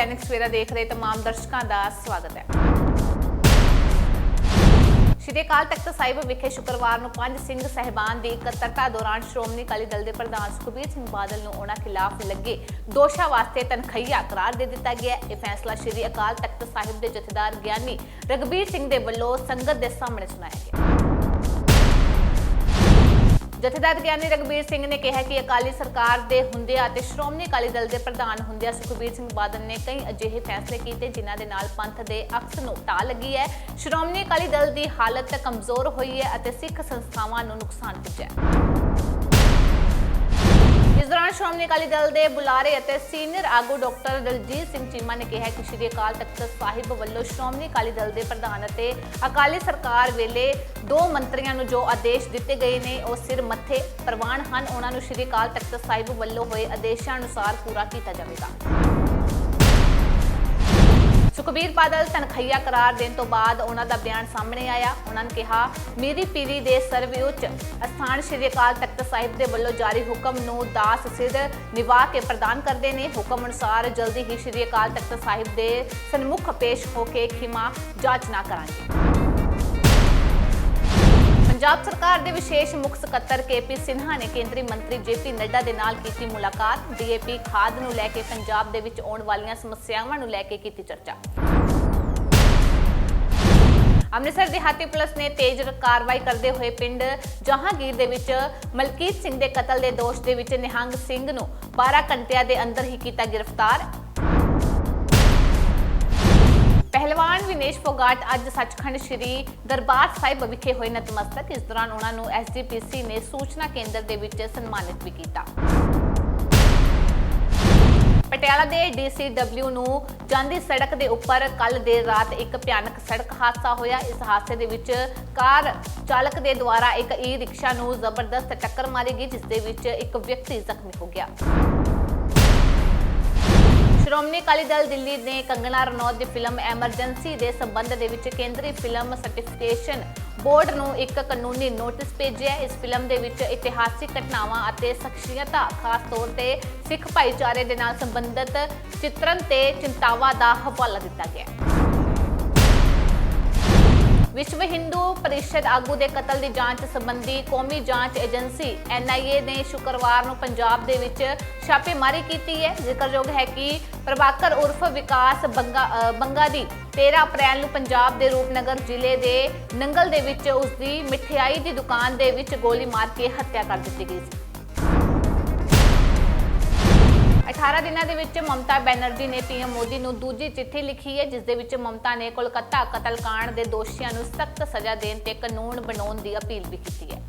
ਦੈਨਿਕ ਸਵੇਰਾ ਦੇਖ ਰਹੇ ਤਮਾਮ ਦਰਸ਼ਕਾਂ ਦਾ ਸਵਾਗਤ ਹੈ। ਸ਼੍ਰੀ ਅਕਾਲ ਤਖਤ ਸਾਹਿਬ ਵਿਖੇ ਸ਼ੁੱਕਰਵਾਰ ਨੂੰ ਪੰਜ ਸਿੰਘ ਸਹਿਬਾਨ ਦੀ ਇਕੱਤਰਤਾ ਦੌਰਾਨ ਸ਼੍ਰੋਮਣੀ ਅਕਾਲੀ ਦਲ ਦੇ ਪ੍ਰਧਾਨ ਸੁਖਬੀਰ ਸਿੰਘ ਬਾਦਲ ਨੂੰ ਉਹਨਾਂ ਖਿਲਾਫ ਲੱਗੇ ਦੋਸ਼ਾਂ ਵਾਸਤੇ ਤਨਖਈਆ ਕਰਾਰ ਦੇ ਦਿੱਤਾ ਗਿਆ ਇਹ ਫੈਸਲਾ ਸ਼੍ਰੀ ਅਕਾਲ ਤਖਤ ਸਾਹਿਬ ਦੇ ਜਥੇਦਾਰ ਗਿਆਨੀ ਰਗਬੀਰ ਸਿੰਘ ਦੇ ਵੱਲੋਂ ਸੰਗਤ ਦੇ ਸਾਹਮਣੇ ਸੁਣਾਇਆ ਗਿਆ। ਜਥੇਦਾਰ ਗਿਆਨੀ ਰਗਬੀਰ ਸਿੰਘ ਨੇ ਕਿਹਾ ਕਿ ਅਕਾਲੀ ਸਰਕਾਰ ਦੇ ਹੁੰਦਿਆਂ ਅਤੇ ਸ਼੍ਰੋਮਣੀ ਅਕਾਲੀ ਦਲ ਦੇ ਪ੍ਰਧਾਨ ਹੁੰਦਿਆਂ ਸੁਖਬੀਰ ਸਿੰਘ ਬਾਦਲ ਨੇ ਕਈ ਅਜਿਹੇ ਫੈਸਲੇ ਕੀਤੇ ਜਿਨ੍ਹਾਂ ਦੇ ਨਾਲ ਪੰਥ ਦੇ ਅਕਸ ਨੂੰ ਢਾਹ ਲੱਗੀ ਹੈ। ਸ਼੍ਰੋਮਣੀ ਅਕਾਲੀ ਦਲ ਦੀ ਹਾਲਤ ਕਮਜ਼ੋਰ ਹੋਈ ਹੈ ਅਤੇ ਸਿੱਖ ਸੰਸਥਾਵਾਂ ਨੂੰ ਨੁਕਸਾਨ ਪਹੁੰਚਿਆ ਇਸ ਦੌਰਾਨ ਸ਼੍ਰੋਮਣੀ ਅਕਾਲੀ ਦਲ ਦੇ ਬੁਲਾਰੇ ਅਤੇ ਸੀਨੀਅਰ ਆਗੂ ਡਾਕਟਰ ਦਲਜੀਤ ਸਿੰਘ ਚੀਮਾ ਨੇ ਕਿਹਾ ਕਿ ਸ਼੍ਰੀ ਅਕਾਲ ਤਖਤ ਸਾਹਿਬ ਵੱਲੋਂ ਸ਼੍ਰੋਮਣੀ ਅਕਾਲੀ ਦਲ ਦੇ ਪ੍ਰਧਾਨ ਅਤੇ ਅਕਾਲੀ ਸਰਕਾਰ ਵੇਲੇ ਦੋ ਮੰਤਰੀਆਂ ਨੂੰ ਜੋ ਆਦੇਸ਼ ਦਿੱਤੇ ਗਏ ਨੇ, ਉਹ ਸਿਰ ਮੱਥੇ ਪ੍ਰਵਾਨ ਹਨ। ਉਹਨਾਂ ਨੂੰ ਸ਼੍ਰੀ ਅਕਾਲ ਤਖਤ ਸਾਹਿਬ ਵੱਲੋਂ ਹੋਏ ਆਦੇਸ਼ਾਂ ਅਨੁਸਾਰ ਪੂਰਾ ਕੀਤਾ ਜਾਵੇਗਾ। ਸੁਖਬੀਰ ਬਾਦਲ ਤਨਖਈਆ ਕਰਾਰ ਦੇਣ ਤੋਂ ਬਾਅਦ ਉਹਨਾਂ ਦਾ ਬਿਆਨ ਸਾਹਮਣੇ ਆਇਆ। ਉਹਨਾਂ ਨੇ ਕਿਹਾ, ਮੇਰੀ ਪੀਰੀ ਦੇ ਸਰਵਉੱਚ ਅਸਥਾਨ ਸ਼੍ਰੀ ਅਕਾਲ ਤਖਤ ਸਾਹਿਬ ਦੇ ਵੱਲੋਂ ਜਾਰੀ ਹੁਕਮ ਨੂੰ ਦਾਸ ਸਿਧ ਨਿਭਾ ਕੇ ਪ੍ਰਦਾਨ ਕਰਦੇ ਨੇ। ਹੁਕਮ ਅਨੁਸਾਰ ਜਲਦੀ ਹੀ ਸ਼੍ਰੀ ਅਕਾਲ ਤਖਤ ਸਾਹਿਬ ਦੇ ਸਨਮੁਖ ਪੇਸ਼ ਹੋ ਕੇ ਖਿਮਾ ਜਾਚਨਾ ਕਰਾਂਗੇ। ਪੰਜਾਬ ਸਰਕਾਰ ਦੇ ਵਿਸ਼ੇਸ਼ ਮੁੱਖ ਸਕੱਤਰ ਕੇਪੀ ਸਿਨਹਾ ਨੇ ਕੇਂਦਰੀ ਮੰਤਰੀ ਜੇਪੀ ਨੱਡਾ ਦੇ ਨਾਲ ਕੀਤੀ ਮੁਲਾਕਾਤ। ਡੀਏਪੀ ਖਾਦ ਨੂੰ ਲੈ ਕੇ ਪੰਜਾਬ ਦੇ ਵਿੱਚ ਆਉਣ ਵਾਲੀਆਂ ਸਮੱਸਿਆਵਾਂ ਨੂੰ ਲੈ ਕੇ ਕੀਤੀ ਚਰਚਾ। ਅੰਮ੍ਰਿਤਸਰ ਦਿਹਾਤੀ ਪੁਲਿਸ ਨੇ ਤੇਜ਼ ਕਾਰਵਾਈ ਕਰਦੇ ਹੋਏ ਪਿੰਡ ਜਹਾਂਗੀਰ ਦੇ ਵਿੱਚ ਮਲਕੀਤ ਸਿੰਘ ਦੇ ਕਤਲ ਦੇ ਦੋਸ਼ ਦੇ ਵਿੱਚ ਨਿਹੰਗ ਸਿੰਘ ਨੂੰ 12 ਘੰਟਿਆਂ ਦੇ ਅੰਦਰ ਹੀ ਕੀਤਾ ਗ੍ਰਿਫਤਾਰ। ਪਹਿਲਵਾਨ ਵਿਨੇਸ਼ ਫੋਗਾਟ ਅੱਜ ਸੱਚਖੰਡ ਸ੍ਰੀ ਦਰਬਾਰ ਸਾਹਿਬ ਵਿਖੇ ਹੋਏ ਨਤਮਸਤਕ। ਇਸ ਦੌਰਾਨ ਉਹਨਾਂ ਨੂੰ ਐਸਜੀਪੀਸੀ ਨੇ ਸੂਚਨਾ ਕੇਂਦਰ ਦੇ ਵਿੱਚ ਸਨਮਾਨਿਤ ਵੀ ਕੀਤਾ। ਪਟਿਆਲਾ ਦੇ ਡੀਸੀਡਬਲਿਊ ਨੂੰ ਜਾਂਦੀ ਸੜਕ ਦੇ ਉੱਪਰ ਕੱਲ ਦੇਰ ਰਾਤ ਇੱਕ ਭਿਆਨਕ ਸੜਕ ਹਾਦਸਾ ਹੋਇਆ। ਇਸ ਹਾਦਸੇ ਦੇ ਵਿੱਚ ਕਾਰ ਚਾਲਕ ਦੇ ਦੁਆਰਾ ਇੱਕ ਈ ਰਿਕਸ਼ਾ ਨੂੰ ਜ਼ਬਰਦਸਤ ਟੱਕਰ ਮਾਰੀ ਗਈ, ਜਿਸ ਦੇ ਵਿੱਚ ਇੱਕ ਵਿਅਕਤੀ ਜ਼ਖਮੀ ਹੋ ਗਿਆ। ਸ਼੍ਰੋਮਣੀ ਅਕਾਲੀ ਦਲ ਦਿੱਲੀ ਨੇ ਕੰਗਣਾ ਰਣੌਤ ਦੀ ਫਿਲਮ ਐਮਰਜੈਂਸੀ ਦੇ ਸੰਬੰਧ ਦੇ ਵਿੱਚ ਕੇਂਦਰੀ ਫਿਲਮ ਸਰਟੀਫਿਕੇਸ਼ਨ ਬੋਰਡ ਨੂੰ ਇੱਕ ਕਾਨੂੰਨੀ ਨੋਟਿਸ ਭੇਜਿਆ ਇਸ ਫਿਲਮ ਦੇ ਵਿੱਚ ਇਤਿਹਾਸਿਕ ਘਟਨਾਵਾਂ ਅਤੇ ਸ਼ਖਸੀਅਤਾਂ, ਖਾਸ ਤੌਰ ਤੇ ਸਿੱਖ ਭਾਈਚਾਰੇ ਦੇ ਨਾਲ ਸੰਬੰਧਿਤ ਚਿੱਤਰਨ ਤੇ ਚਿੰਤਾਵਾਂ ਦਾ ਹਵਾਲਾ ਦਿੱਤਾ ਗਿਆ ਹੈ। ਵਿਸ਼ਵ ਹਿੰਦੂ ਪਰਿਸ਼ਦ ਆਗੂ ਦੇ ਕਤਲ ਦੀ ਜਾਂਚ ਸੰਬੰਧੀ ਕੌਮੀ ਜਾਂਚ ਏਜੰਸੀ ਐਨਆਈਏ ਨੇ ਸ਼ੁੱਕਰਵਾਰ ਨੂੰ ਪੰਜਾਬ ਦੇ ਵਿੱਚ ਛਾਪੇਮਾਰੀ ਕੀਤੀ ਹੈ। ਜ਼ਿਕਰਯੋਗ ਹੈ ਕਿ ਪ੍ਰਭਾਕਰ ਉਰਫ ਵਿਕਾਸ ਬੰਗਾ ਬੰਗਾ ਦੀ 13 ਅਪ੍ਰੈਲ ਨੂੰ ਪੰਜਾਬ ਦੇ ਰੂਪਨਗਰ ਜ਼ਿਲ੍ਹੇ ਦੇ ਨੰਗਲ ਦੇ ਵਿੱਚ ਉਸ ਦੀ ਮਠਿਆਈ ਦੀ ਦੁਕਾਨ ਦੇ ਵਿੱਚ ਗੋਲੀ ਮਾਰ ਕੇ ਹੱਤਿਆ ਕਰ ਦਿੱਤੀ ਗਈ ਸੀ। 18 ਦਿਨਾਂ ਦੇ ਵਿੱਚ ਮਮਤਾ ਬੈਨਰਜੀ ਨੇ ਪੀਐਮ ਮੋਦੀ ਨੂੰ ਦੂਜੀ ਚਿੱਠੀ ਲਿਖੀ ਹੈ ਜਿਸ ਦੇ ਵਿੱਚ ਮਮਤਾ ਨੇ ਕੋਲਕਾਤਾ ਕਤਲकांड ਦੇ ਦੋਸ਼ੀਆਂ ਨੂੰ ਸਖਤ ਸਜ਼ਾ ਦੇਣ ਤੇ ਕਾਨੂੰਨ ਬਣਾਉਣ ਦੀ ਅਪੀਲ ਵੀ ਕੀਤੀ ਹੈ।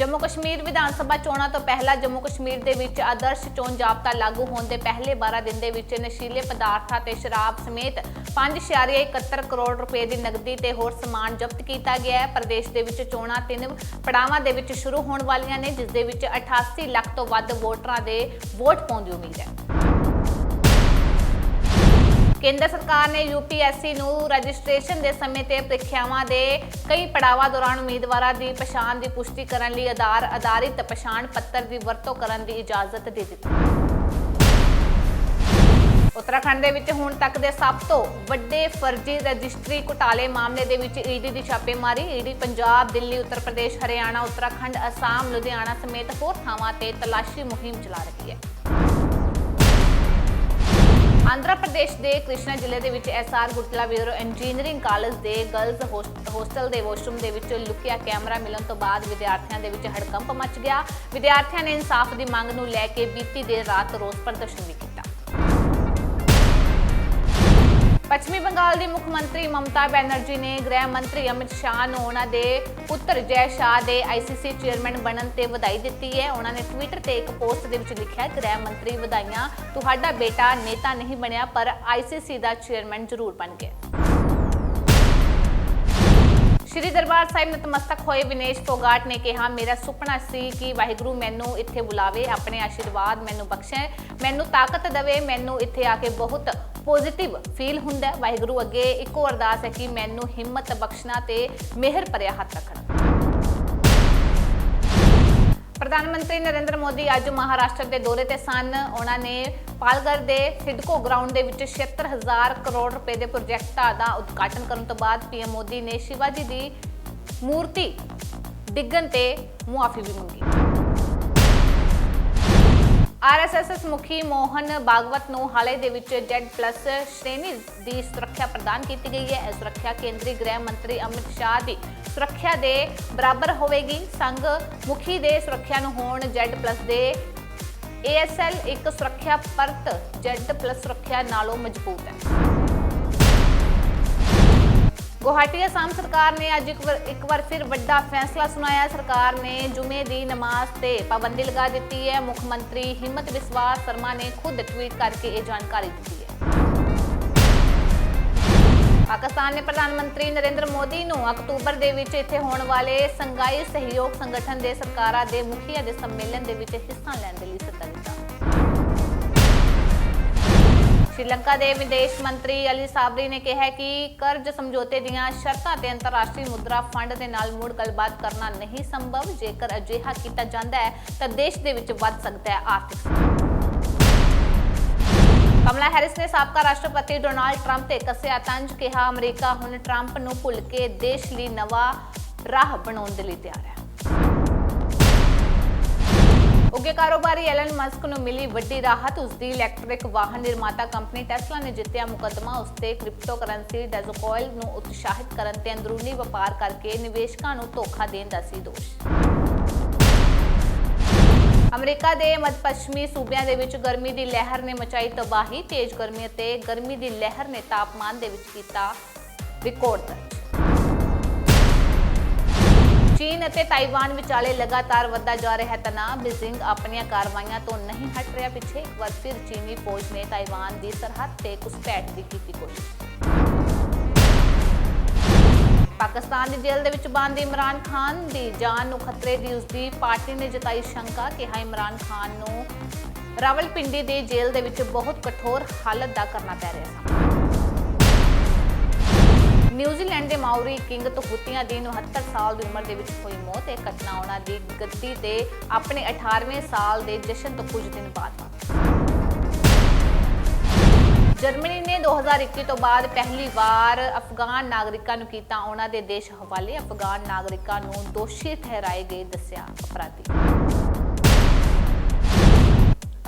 ਜੰਮੂ ਕਸ਼ਮੀਰ ਵਿਧਾਨ ਸਭਾ ਚੋਣਾਂ ਤੋਂ ਪਹਿਲਾਂ ਜੰਮੂ ਕਸ਼ਮੀਰ ਦੇ ਵਿੱਚ ਆਦਰਸ਼ ਚੋਣ ਜਾਬਤਾ ਲਾਗੂ ਹੋਣ ਦੇ ਪਹਿਲੇ 12 ਦਿਨ ਦੇ ਵਿੱਚ ਨਸ਼ੀਲੇ ਪਦਾਰਥਾਂ ਤੇ ਸ਼ਰਾਬ ਸਮੇਤ 5.71 ਕਰੋੜ ਰੁਪਏ ਦੀ ਨਕਦੀ ਤੇ ਹੋਰ ਸਮਾਨ ਜ਼ਬਤ ਕੀਤਾ ਗਿਆ ਹੈ। ਪ੍ਰਦੇਸ਼ ਦੇ ਵਿੱਚ ਚੋਣਾਂ ਤਿੰਨ ਪੜਾਵਾਂ ਦੇ ਵਿੱਚ ਸ਼ੁਰੂ ਹੋਣ ਵਾਲੀਆਂ ਨੇ, ਜਿਸ ਦੇ ਵਿੱਚ 88 ਲੱਖ ਤੋਂ ਵੱਧ ਵੋਟਰਾਂ ਦੇ ਵੋਟ ਪਾਉਣ ਦੀ ਉਮੀਦ ਹੈ। ਕੇਂਦਰ ਸਰਕਾਰ ਨੇ ਯੂਪੀਐਸਸੀ ਨੂੰ ਰਜਿਸਟ੍ਰੇਸ਼ਨ ਦੇ ਸਮੇਂ ਤੇ ਪ੍ਰੀਖਿਆਵਾਂ ਦੇ ਕਈ ਪੜਾਵਾਂ ਦੌਰਾਨ ਉਮੀਦਵਾਰਾਂ ਦੀ ਪਛਾਣ ਦੀ ਪੁਸ਼ਟੀ ਕਰਨ ਲਈ ਆਧਾਰ ਆਧਾਰਿਤ ਪਛਾਣ ਪੱਤਰ ਦੀ ਵਰਤੋਂ ਕਰਨ ਦੀ ਇਜਾਜ਼ਤ ਦੇ ਦਿੱਤੀ। ਉੱਤਰਾਖੰਡ ਦੇ ਵਿੱਚ ਹੁਣ ਤੱਕ ਦੇ ਸਭ ਤੋਂ ਵੱਡੇ ਫਰਜ਼ੀ ਰਜਿਸਟਰੀ ਘੁਟਾਲੇ ਮਾਮਲੇ ਦੇ ਵਿੱਚ ਈਡੀ ਦੀ ਛਾਪੇਮਾਰੀ ਈਡੀ ਪੰਜਾਬ, ਦਿੱਲੀ, ਉੱਤਰ ਪ੍ਰਦੇਸ਼, ਹਰਿਆਣਾ, ਉੱਤਰਾਖੰਡ, ਅਸਾਮ, ਲੁਧਿਆਣਾ ਸਮੇਤ ਹੋਰ ਥਾਵਾਂ ਤੇ ਤਲਾਸ਼ੀ ਮੁਹਿੰਮ ਚਲਾ ਰਹੀ ਹੈ। ਆਂਧਰਾ ਪ੍ਰਦੇਸ਼ ਦੇ ਕ੍ਰਿਸ਼ਨਾ ਜ਼ਿਲ੍ਹੇ ਦੇ ਵਿੱਚ ਐਸਆਰ ਗੁਟਲਾ ਬਿਊਰੋ ਇੰਜੀਨੀਅਰਿੰਗ ਕਾਲਜ ਦੇ ਗਰਲਜ਼ ਹੋਸਟਲ ਦੇ ਵਾਸ਼ਰੂਮ ਦੇ ਵਿੱਚ ਲੁਕਿਆ ਕੈਮਰਾ ਮਿਲਣ ਤੋਂ ਬਾਅਦ ਵਿਦਿਆਰਥੀਆਂ ਦੇ ਵਿੱਚ ਹੜਕੰਪ ਮਚ ਗਿਆ। ਵਿਦਿਆਰਥੀਆਂ ਨੇ ਇਨਸਾਫ ਦੀ ਮੰਗ ਨੂੰ ਲੈ ਕੇ ਬੀਤੀ ਦੇਰ ਰਾਤ ਰੋਸ ਪ੍ਰਦਰਸ਼ਨ ਵੀ ਕੀਤਾ। ਪੱਛਮੀ ਬੰਗਾਲ ਦੀ ਮੁੱਖ ਮੰਤਰੀ ਮਮਤਾ ਬੈਨਰਜੀ ਨੇ ਗ੍ਰਹਿ ਮੰਤਰੀ ਅਮਿਤ ਸ਼ਾਹ ਨੂੰ ਉਹਨਾਂ ਦੇ ਪੁੱਤਰ ਜੈ ਸ਼ਾਹ ਦੇ ਆਈਸੀਸੀ ਚੇਅਰਮੈਨ ਬਣਨ ਤੇ ਵਧਾਈ ਦਿੱਤੀ ਹੈ। ਉਹਨਾਂ ਨੇ ਟਵਿੱਟਰ ਤੇ ਇੱਕ ਪੋਸਟ ਦੇ ਵਿੱਚ ਲਿਖਿਆ, ਗ੍ਰਹਿ ਮੰਤਰੀ ਵਧਾਈਆਂ, ਤੁਹਾਡਾ ਬੇਟਾ ਨੇਤਾ ਨਹੀਂ ਬਣਿਆ, ਪਰ ਆਈਸੀਸੀ ਦਾ ਚੇਅਰਮੈਨ ਜ਼ਰੂਰ ਬਣ ਗਿਆ। ਸ਼੍ਰੀ ਦਰਬਾਰ ਸਾਹਿਬ ਨਤਮਸਤਕ ਹੋਏ ਵਿਨੇਸ਼ ਫੋਗਾਟ ਨੇ ਕਿਹਾ, ਮੇਰਾ ਸੁਪਨਾ ਸੀ ਕਿ ਵਾਹਿਗੁਰੂ ਮੈਨੂੰ ਇੱਥੇ ਬੁਲਾਵੇ, ਆਪਣੇ ਆਸ਼ੀਰਵਾਦ ਮੈਨੂੰ ਬਖਸ਼ੇ, ਮੈਨੂੰ ਤਾਕਤ ਦੇਵੇ, ਮੈਨੂੰ ਇੱਥੇ ਆ ਕੇ ਬਹੁਤ ਪੋਜ਼ਿਟਿਵ ਫੀਲ ਹੁੰਦਾ ਵਾਹਿਗੁਰੂ ਅੱਗੇ ਇੱਕੋ ਅਰਦਾਸ ਹੈ ਕਿ ਮੈਨੂੰ ਹਿੰਮਤ ਬਖਸ਼ਣਾ ਤੇ ਮਿਹਰ ਭਰਿਆ ਹੱਥ ਰੱਖਣਾ। ਪ੍ਰਧਾਨ ਮੰਤਰੀ ਨਰਿੰਦਰ ਮੋਦੀ ਅੱਜ ਮਹਾਰਾਸ਼ਟਰ ਦੇ ਦੌਰੇ ਤੇ ਸਨ। ਉਹਨਾਂ ਨੇ ਪਾਲਗਰ ਦੇ ਸਿਡਕੋ ਗਰਾਊਂਡ ਦੇ ਵਿੱਚ 76000 ਕਰੋੜ ਰੁਪਏ ਦੇ ਪ੍ਰੋਜੈਕਟਾਂ ਦਾ ਉਦਘਾਟਨ ਕਰਨ ਤੋਂ ਬਾਅਦ ਪੀਐਮ ਮੋਦੀ ਨੇ ਸ਼ਿਵਾਜੀ ਦੀ ਮੂਰਤੀ ਡਿੱਗਣ ਤੇ ਮੁਆਫੀ ਵੀ ਮੰਗੀ। ਆਰਐਸਐਸ ਮੁਖੀ ਮੋਹਨ ਬਾਗਵਤ ਨੂੰ ਹਾਲੇ ਦੇ ਵਿੱਚ Z+ ਸ਼੍ਰੇਣੀ ਦੀ ਸੁਰੱਖਿਆ ਪ੍ਰਦਾਨ ਕੀਤੀ ਗਈ ਹੈ। ਇਹ ਸੁਰੱਖਿਆ ਕੇਂਦਰੀ ਗ੍ਰਹਿ ਮੰਤਰੀ ਅਮਿਤ ਸ਼ਾਹ ਦੀ ਸੁਰੱਖਿਆ ਦੇ ਬਰਾਬਰ ਹੋਵੇਗੀ। ਸੰਘ ਮੁਖੀ ਦੇ ਸੁਰੱਖਿਆ ਨੂੰ ਹੋਣ Z+ ਦੇ ASL ਇੱਕ ਸੁਰੱਖਿਆ ਪਰਤ Z+ ਸੁਰੱਖਿਆ ਨਾਲੋਂ ਮਜ਼ਬੂਤ ਹੈ। ਗੁਹਾਟੀ ਅਸਾਮ ਸਰਕਾਰ ਨੇ ਅੱਜ ਇੱਕ ਵਾਰ ਇੱਕ ਵਾਰ ਫਿਰ ਵੱਡਾ ਫੈਸਲਾ ਸੁਣਾਇਆ। ਸਰਕਾਰ ਨੇ ਜੁਮੇ ਦੀ ਨਮਾਜ਼ ਤੇ ਪਾਬੰਦੀ ਲਗਾ ਦਿੱਤੀ ਹੈ। ਮੁੱਖ ਮੰਤਰੀ ਹਿੰਮਤ ਵਿਸਵਾ ਸ਼ਰਮਾ ਨੇ ਖੁਦ ਟਵੀਟ ਕਰਕੇ ਇਹ ਜਾਣਕਾਰੀ ਦਿੱਤੀ ਹੈ। ਪਾਕਿਸਤਾਨ ਨੇ ਪ੍ਰਧਾਨ ਮੰਤਰੀ ਨਰਿੰਦਰ ਮੋਦੀ ਨੂੰ ਅਕਤੂਬਰ ਦੇ ਵਿੱਚ ਇੱਥੇ ਹੋਣ ਵਾਲੇ ਸੰਘਾਈ ਸਹਿਯੋਗ ਸੰਗਠਨ ਦੇ ਸਰਕਾਰਾਂ ਦੇ ਮੁਖੀਆਂ ਦੇ ਸੰਮੇਲਨ ਦੇ ਵਿੱਚ ਹਿੱਸਾ ਲੈਣ ਦੇ ਲਈ ਸੱਦਾ ਦਿੱਤਾ। ਸ਼੍ਰੀਲੰਕਾ ਦੇ ਵਿਦੇਸ਼ ਮੰਤਰੀ ਅਲੀ ਸਾਬਰੀ ਨੇ ਕਿਹਾ ਕਿ ਕਰਜ਼ ਸਮਝੌਤੇ ਦੀਆਂ ਸ਼ਰਤਾਂ ਤੇ ਅੰਤਰਰਾਸ਼ਟਰੀ ਮੁਦਰਾ ਫੰਡ ਦੇ ਨਾਲ ਮੁੜ ਗੱਲਬਾਤ ਕਰਨਾ ਨਹੀਂ ਸੰਭਵ। ਜੇਕਰ ਅਜਿਹਾ ਕੀਤਾ ਜਾਂਦਾ ਹੈ, ਤਾਂ ਦੇਸ਼ ਦੇ ਵਿੱਚ ਵੱਧ ਸਕਦਾ ਹੈ ਆਰਥਿਕ ਕਮਲਾ ਹੈਰਿਸ ਨੇ ਸਾਬਕਾ ਰਾਸ਼ਟਰਪਤੀ ਡੋਨਾਲਡ ਟਰੰਪ ਤੇ ਕੱਸਿਆ ਤੰਜ, ਕਿਹਾ ਅਮਰੀਕਾ ਹੁਣ ਟਰੰਪ ਨੂੰ ਭੁੱਲ ਕੇ ਦੇਸ਼ ਲਈ ਨਵਾਂ ਰਾਹ ਬਣਾਉਣ ਦੇ ਲਈ ਤਿਆਰ ਹੈ। ਉੱਗੇ ਕਾਰੋਬਾਰੀ ਐਲਨ ਮਸਕ ਨੂੰ ਮਿਲੀ ਵੱਡੀ ਰਾਹਤ। ਉਸ ਦੀ ਇਲੈਕਟ੍ਰਿਕ ਵਾਹਨ ਨਿਰਮਾਤਾ ਕੰਪਨੀ ਟੈਸਲਾ ਨੇ ਜਿੱਤਿਆ ਮੁਕੱਦਮਾ। ਉਸ ਤੇ ਕ੍ਰਿਪਟੋਕਰੰਸੀ ਡੈਜ਼ੋਕੋਇਲ ਨੂੰ ਉਤਸ਼ਾਹਿਤ ਕਰਨ ਤੇ ਅੰਦਰੂਨੀ ਵਪਾਰ ਕਰਕੇ ਨਿਵੇਸ਼ਕਾਂ ਨੂੰ ਧੋਖਾ ਦੇਣ ਦਾ ਸੀ ਦੋਸ਼। ਅਮਰੀਕਾ ਦੇ ਮੱਧ ਪੱਛਮੀ ਸੂਬਿਆਂ ਦੇ ਵਿੱਚ ਗਰਮੀ ਦੀ ਲਹਿਰ ਨੇ ਮਚਾਈ ਤਬਾਹੀ। ਤੇਜ਼ ਗਰਮੀ ਅਤੇ ਗਰਮੀ ਦੀ ਲਹਿਰ ਨੇ ਤਾਪਮਾਨ ਦੇ ਵਿੱਚ ਕੀਤਾ ਰਿਕਾਰਡ ਦਰਜ। ਚੀਨ ਅਤੇ ਤਾਈਵਾਨ ਵਿਚਾਲੇ ਲਗਾਤਾਰ ਵੱਧਦਾ ਜਾ ਰਿਹਾ ਹੈ ਤਣਾਅ। ਬੀਜ਼ਿੰਗ ਆਪਣੀਆਂ ਕਾਰਵਾਈਆਂ ਤੋਂ ਨਹੀਂ ਹਟ ਰਿਹਾ। ਪਿੱਛੇ ਇੱਕ ਵਾਰ ਫਿਰ ਚੀਨੀ ਫੌਜ ਨੇ ਤਾਈਵਾਨ ਦੀ ਸਰਹੱਦ ਤੇ ਘੁਸਪੈਠ ਦੀ ਕੀਤੀ ਕੋਸ਼ਿਸ਼। ਪਾਕਿਸਤਾਨ ਦੀ ਜੇਲ੍ਹ ਦੇ ਵਿੱਚ ਬੰਦ ਇਮਰਾਨ ਖਾਨ ਦੀ ਜਾਨ ਨੂੰ ਖਤਰੇ ਦੀ ਉਸਦੀ ਪਾਰਟੀ ਨੇ ਜਤਾਈ ਸ਼ੰਕਾ, ਕਿਹਾ ਇਮਰਾਨ ਖਾਨ ਨੂੰ ਰਾਵਲਪਿੰਡੀ ਦੀ ਜੇਲ੍ਹ ਦੇ ਵਿੱਚ ਬਹੁਤ ਕਠੋਰ ਹਾਲਤ ਦਾ ਕਰਨਾ ਪੈ ਰਿਹਾ ਸੀ ਨਿਊਜ਼ੀਲੈਂਡ ਦੇ ਮਾਉਰੀ ਕਿੰਗ ਤੋਂ ਦੀ 69 ਸਾਲ ਦੀ ਉਮਰ ਦੇ ਵਿੱਚ ਹੋਈ ਮੌਤ। ਇਹ ਘਟਨਾ ਉਹਨਾਂ ਦੀ ਗੱਦੀ ਤੇ ਆਪਣੇ 18ਵੇਂ ਸਾਲ ਦੇ ਜਸ਼ਨ ਤੋਂ ਕੁਝ ਦਿਨ ਬਾਅਦ ਜਰਮਨੀ ਨੇ 2021 ਤੋਂ ਬਾਅਦ ਪਹਿਲੀ ਵਾਰ ਅਫਗਾਨ ਨਾਗਰਿਕਾਂ ਨੂੰ ਕੀਤਾ ਉਹਨਾਂ ਦੇ ਦੇਸ਼ ਹਵਾਲੇ। ਅਫਗਾਨ ਨਾਗਰਿਕਾਂ ਨੂੰ ਦੋਸ਼ੀ ਠਹਿਰਾਏ ਗਏ, ਦੱਸਿਆ ਅਪਰਾਧੀ।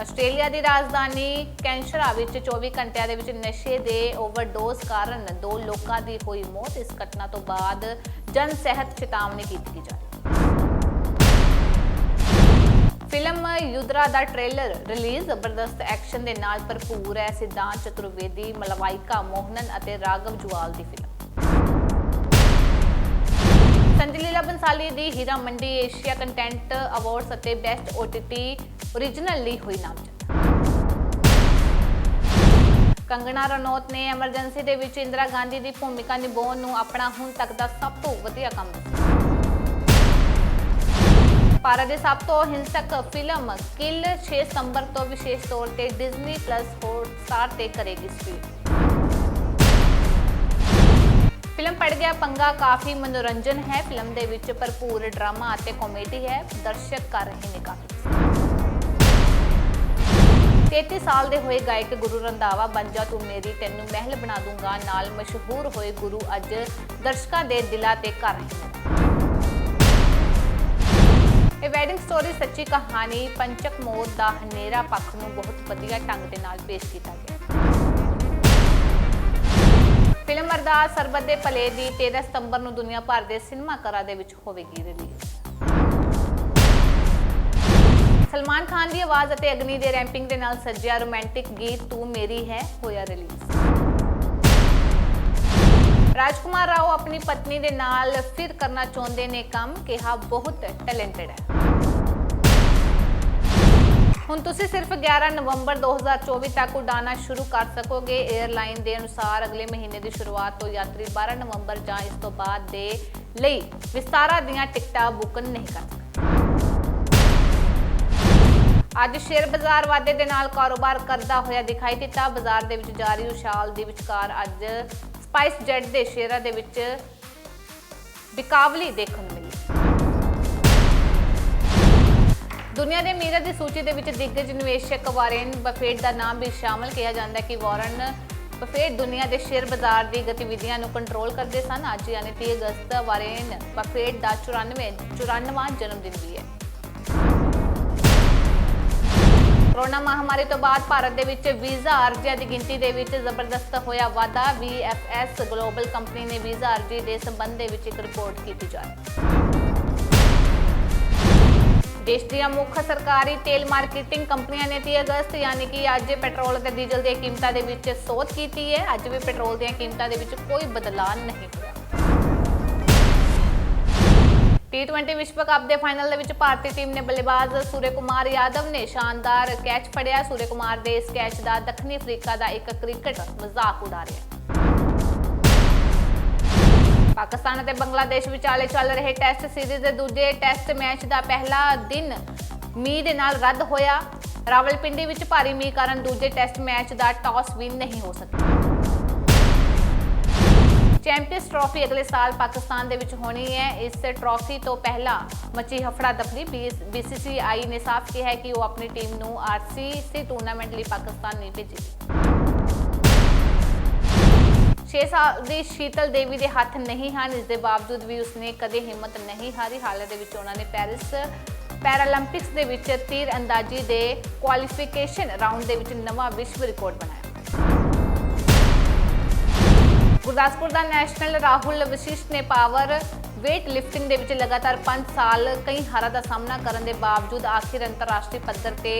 ਆਸਟ੍ਰੇਲੀਆ ਦੀ ਰਾਜਧਾਨੀ ਕੈਂਸ਼ਰਾ ਵਿੱਚ 24 ਘੰਟਿਆਂ ਦੇ ਵਿੱਚ ਨਸ਼ੇ ਦੇ ਓਵਰਡੋਜ਼ ਕਾਰਨ ਦੋ ਲੋਕਾਂ ਦੀ ਹੋਈ ਮੌਤ। ਇਸ ਘਟਨਾ ਤੋਂ ਬਾਅਦ ਜਨ ਸਿਹਤ ਚੇਤਾਵਨੀ ਕੀਤੀ ਜਾ ਰਹੀ ਫਿਲਮ ਯੁਦਰਾ ਦਾ ਟ੍ਰੇਲਰ ਰਿਲੀਜ਼, ਜ਼ਬਰਦਸਤ ਐਕਸ਼ਨ ਦੇ ਨਾਲ ਭਰਪੂਰ ਹੈ। ਸਿਧਾਂਤ ਚਤੁਰਵੇਦੀ, ਮਲਵਾਈਕਾ ਮੋਹਨਨ ਅਤੇ ਰਾਗਵ ਜੁਆਲ ਦੀ ਫਿਲਮ। ਸੰਜਲੀਲਾ ਬੰਸਾਲੀ ਦੀ Heera Mandi Asia content awards ਅਤੇ ਬੈਸਟ OTT ਓਰੀਜਨਲ ਲਈ ਹੋਈ ਨਾਮਜ਼ਦ। ਕੰਗਣਾ ਰਣੌਤ ਨੇ ਐਮਰਜੈਂਸੀ ਦੇ ਵਿੱਚ ਇੰਦਰਾ ਗਾਂਧੀ ਦੀ ਭੂਮਿਕਾ ਨਿਭਾਉਣ ਨੂੰ ਆਪਣਾ ਹੁਣ ਤੱਕ ਦਾ ਸਭ ਤੋਂ ਵਧੀਆ ਕੰਮ ਦੱਸਿਆ। ਭਾਰਤ ਦੇ ਸਭ ਤੋਂ ਹਿੰਸਕ ਫਿਲਮ ਕਿਲ 6 ਸਤੰਬਰ ਤੋਂ ਵਿਸ਼ੇਸ਼ ਤੌਰ ਤੇ ਡਿਜ਼ਨੀ ਪਲੱਸ ਹੌਟਸਟਾਰ ਤੇ ਕਰੇਗੀ ਸਟ੍ਰੀਮ ਫਿਲਮ ਪੜ ਗਿਆ ਪੰਗਾ ਕਾਫੀ ਮਨੋਰੰਜਨ ਹੈ, ਫਿਲਮ ਦੇ ਵਿੱਚ ਭਰਪੂਰ ਡਰਾਮਾ ਅਤੇ ਕਾਮੇਡੀ ਹੈ, ਦਰਸ਼ਕ ਕਰ ਰਹੇ ਨੇ ਕਾਫੀ। 33 ਸਾਲ ਦੇ ਹੋਏ ਗਾਇਕ ਗੁਰੂ ਰੰਧਾਵਾ, ਬਣ ਜਾ ਤੂੰ ਮੇਰੀ, ਤੈਨੂੰ ਮਹਿਲ ਬਣਾ ਦੂੰਗਾ, ਨਾਲ ਮਸ਼ਹੂਰ ਹੋਏ ਗੁਰੂ ਅੱਜ ਦਰਸ਼ਕਾਂ ਦੇ ਦਿਲਾਂ ਤੇ ਕਰ ਰਹੇ ਨੇ। ਇਹ ਵੈਡਿੰਗ ਸਟੋਰੀ ਸੱਚੀ ਕਹਾਣੀ ਪੰਚਕ ਮੋਦ ਦਾ ਹਨੇਰਾ ਪੱਖ ਨੂੰ ਬਹੁਤ ਵਧੀਆ ਢੰਗ ਦੇ ਨਾਲ ਪੇਸ਼ ਕੀਤਾ ਗਿਆ। ਫਿਲਮ ਅਰਦਾਸ ਸਰਬਤ ਦੇ ਭਲੇ ਦੀ 13 ਸਤੰਬਰ ਨੂੰ ਦੁਨੀਆ ਭਰ ਦੇ ਸਿਨੇਮਾ ਘਰਾਂ ਦੇ ਵਿੱਚ ਹੋਵੇਗੀ ਰਿਲੀਜ਼ ਸਲਮਾਨ ਖਾਨ ਦੀ ਆਵਾਜ਼ ਅਤੇ ਅਗਨੀ ਦੇ ਰੈਂਪਿੰਗ ਦੇ ਨਾਲ ਸੱਜਿਆ ਰੋਮਾਂਟਿਕ ਗੀਤ ਤੂੰ ਮੇਰੀ ਹੈ ਹੋਇਆ ਰਿਲੀਜ਼ ਰਾਜਕੁਮਾਰ ਰਾਓ ਆਪਣੀ ਪਤਨੀ ਦੇ ਨਾਲ ਫਿਰ ਕਰਨਾ ਚਾਹੁੰਦੇ ਨੇ ਕੰਮ, ਕਿਹਾ ਬਹੁਤ ਟੈਲੈਂਟਡ ਹੈ। ਹੁਣ ਤੁਸੀਂ ਸਿਰਫ 11 ਨਵੰਬਰ 2024 ਤੱਕ ਉਡਾਣਾ ਸ਼ੁਰੂ ਕਰ ਸਕੋਗੇ। 에ਅਰਲਾਈਨ ਦੇ ਅਨੁਸਾਰ ਅਗਲੇ ਮਹੀਨੇ ਦੀ ਸ਼ੁਰੂਆਤ ਤੋਂ ਯਾਤਰੀ 12 ਨਵੰਬਰ ਜਾਂ ਇਸ ਤੋਂ ਬਾਅਦ ਦੇ ਲਈ ਵਿਸਤਾਰਾ ਦੀਆਂ ਟਿਕਟਾਂ ਬੁੱਕ ਨਹੀਂ ਕਰ ਸਕਦੇ। ਅੱਜ ਸ਼ੇਅਰ ਬਾਜ਼ਾਰ ਵਾਧੇ ਦੇ ਨਾਲ ਕਾਰੋਬਾਰ ਕਰਦਾ ਹੋਇਆ ਦਿਖਾਈ ਦਿੱਤਾ। ਬਾਜ਼ਾਰ ਦੇ ਵਿੱਚ ਜਾਰੀ ਉਛਾਲ ਦੇ ਵਿਚਕਾਰ ਅੱਜ ਸਪਾਈਸ ਜੈਟ ਦੇ ਸ਼ੇਅਰਾਂ ਦੇ ਵਿੱਚ ਬਿਕਾਵਲੀ ਦੇਖਣ ਦੁਨੀਆ ਦੇ ਅਮੀਰਾਂ ਦੀ ਸੂਚੀ ਦੇ ਵਿੱਚ ਦਿੱਗਜ ਨਿਵੇਸ਼ਕ ਵਾਰੇਨ ਬਫੇਟ ਦਾ ਨਾਮ ਵੀ ਸ਼ਾਮਲ ਕਿਹਾ ਜਾਂਦਾ ਹੈ ਕਿ ਵਾਰਨ ਬਫੇਟ ਦੁਨੀਆ ਦੇ ਸ਼ੇਅਰ ਬਾਜ਼ਾਰ ਦੀ ਗਤੀਵਿਧੀਆਂ ਨੂੰ ਕੰਟਰੋਲ ਕਰਦੇ ਸਨ। ਅੱਜ ਯਾਨੀ 30 ਅਗਸਤ ਵਾਰੇਨ ਬਫੇਟ ਦਾ 94 94ਵਾਂ ਜਨਮ ਦਿਨ ਵੀ ਹੈ। ਕੋਰੋਨਾ ਮਹਾਮਾਰੀ ਤੋਂ ਬਾਅਦ ਭਾਰਤ ਦੇ ਵਿੱਚ ਵੀਜ਼ਾ ਅਰਜ਼ੀਆਂ ਦੀ ਗਿਣਤੀ ਦੇ ਵਿੱਚ ਜ਼ਬਰਦਸਤ ਹੋਇਆ ਵਾਧਾ। VFS ਗਲੋਬਲ ਕੰਪਨੀ ਨੇ ਵੀਜ਼ਾ ਅਰਜ਼ੀ ਦੇ ਸੰਬੰਧ ਦੇ ਵਿੱਚ ਇੱਕ ਰਿਪੋਰਟ ਕੀਤੀ ਜਾਰੀ ਦੇਸ਼ ਦੀਆਂ ਮੁੱਖ ਸਰਕਾਰੀ ਤੇਲ ਮਾਰਕੀਟਿੰਗ ਕੰਪਨੀਆਂ ਨੇ 30 ਅਗਸਤ, ਯਾਨੀ ਕਿ ਅੱਜ ਪੈਟਰੋਲ ਅਤੇ ਡੀਜ਼ਲ ਦੀਆਂ ਕੀਮਤਾਂ ਦੇ ਵਿੱਚ ਸੋਧ ਕੀਤੀ ਹੈ। ਅੱਜ ਵੀ ਪੈਟਰੋਲ ਦੀਆਂ ਕੀਮਤਾਂ ਦੇ ਵਿੱਚ ਕੋਈ ਬਦਲਾਅ ਨਹੀਂ ਹੋਇਆ। T20 ਵਿਸ਼ਵ ਕੱਪ ਦੇ ਫਾਈਨਲ ਦੇ ਵਿੱਚ ਭਾਰਤੀ ਟੀਮ ਨੇ ਬੱਲੇਬਾਜ਼ ਸੂਰਯ ਕੁਮਾਰ ਯਾਦਵ ਨੇ ਸ਼ਾਨਦਾਰ ਕੈਚ ਫੜਿਆ। ਸੂਰਯ ਕੁਮਾਰ ਦੇ ਇਸ ਕੈਚ ਦਾ ਦੱਖਣੀ ਅਫਰੀਕਾ ਦਾ ਇੱਕ ਕ੍ਰਿਕਟ ਮਜ਼ਾਕ ਉਡਾ ਰਿਹਾ ਪਾਕਿਸਤਾਨ ਅਤੇ ਬੰਗਲਾਦੇਸ਼ ਵਿਚਾਲੇ ਚੱਲ ਰਹੇ ਟੈਸਟ ਸੀਰੀਜ਼ ਦੇ ਦੂਜੇ ਟੈਸਟ ਮੈਚ ਦਾ ਪਹਿਲਾ ਦਿਨ ਮੀਂਹ ਦੇ ਨਾਲ ਰੱਦ ਹੋਇਆ। ਰਾਵਲਪਿੰਡੀ ਵਿੱਚ ਭਾਰੀ ਮੀਂਹ ਕਾਰਨ ਦੂਜੇ ਟੈਸਟ ਮੈਚ ਦਾ ਟਾਸ ਵੀ ਨਹੀਂ ਹੋ ਸਕਿਆ। ਚੈਂਪੀਅਨਸ ਟਰਾਫੀ ਅਗਲੇ ਸਾਲ ਪਾਕਿਸਤਾਨ ਦੇ ਵਿੱਚ ਹੋਣੀ ਹੈ। ਇਸ ਟਰਾਫੀ ਤੋਂ ਪਹਿਲਾਂ ਮੱਚੀ ਹਫੜਾ ਦਫੜੀ BCCI ਨੇ ਸਾਫ਼ ਕਿਹਾ ਹੈ ਕਿ ਉਹ ਆਪਣੀ ਟੀਮ ਨੂੰ ਆਰਸੀਸੀ ਟੂਰਨਾਮੈਂਟ ਲਈ ਪਾਕਿਸਤਾਨ ਨਹੀਂ ਭੇਜੇਗੀ 6 ਸਾਲ ਦੀ ਸ਼ੀਤਲ ਦੇਵੀ ਦੇ ਹੱਥ ਨਹੀਂ ਹਨ, ਇਸ ਦੇ ਬਾਵਜੂਦ ਵੀ ਉਸਨੇ ਕਦੇ ਹਿੰਮਤ ਨਹੀਂ ਹਾਰੀ। ਹਾਲੇ ਦੇ ਵਿੱਚ ਉਹਨਾਂ ਨੇ ਪੈਰਿਸ ਪੈਰਾਲੰਪਿਕਸ ਦੇ ਵਿੱਚ ਤੀਰ ਅੰਦਾਜ਼ੀ ਦੇ ਕੁਆਲੀਫਿਕੇਸ਼ਨ ਰਾਉਂਡ ਦੇ ਵਿੱਚ ਨਵਾਂ ਵਿਸ਼ਵ ਰਿਕਾਰਡ ਬਣਾਇਆ। ਗੁਰਦਾਸਪੁਰ ਦਾ ਨੈਸ਼ਨਲ ਰਾਹੁਲ ਵਸ਼ਿਸ਼ਟ ਨੇ ਪਾਵਰ weight lifting ਦੇ ਵਿੱਚ ਲਗਾਤਾਰ 5 ਸਾਲ ਕਈ ਹਾਰਾਂ ਦਾ ਸਾਹਮਣਾ ਕਰਨ ਦੇ ਬਾਵਜੂਦ ਆਖਿਰ ਅੰਤਰਰਾਸ਼ਟਰੀ ਪੱਧਰ ਤੇ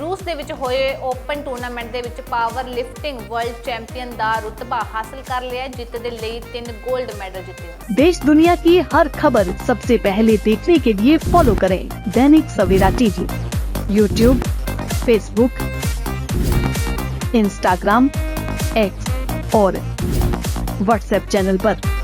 ਰੂਸ ਦੇ ਵਿੱਚ ਹੋਏ ਓਪਨ ਟੂਰਨਾਮੈਂਟ ਦੇ ਵਿੱਚ ਪਾਵਰ ਲਿਫਟਿੰਗ ਵਰਲਡ ਚੈਂਪੀਅਨ ਦਾ ਰੁਤਬਾ ਹਾਸਲ ਕਰ ਲਿਆ ਜਿੱਤ ਦੇ ਲਈ 3 골ड मेडल जीते देश दुनिया की हर खबर सबसे पहले देखने के लिए फॉलो करें Dainik Savera TV YouTube Facebook Instagram X और व्हाट्सएप चैनल पर।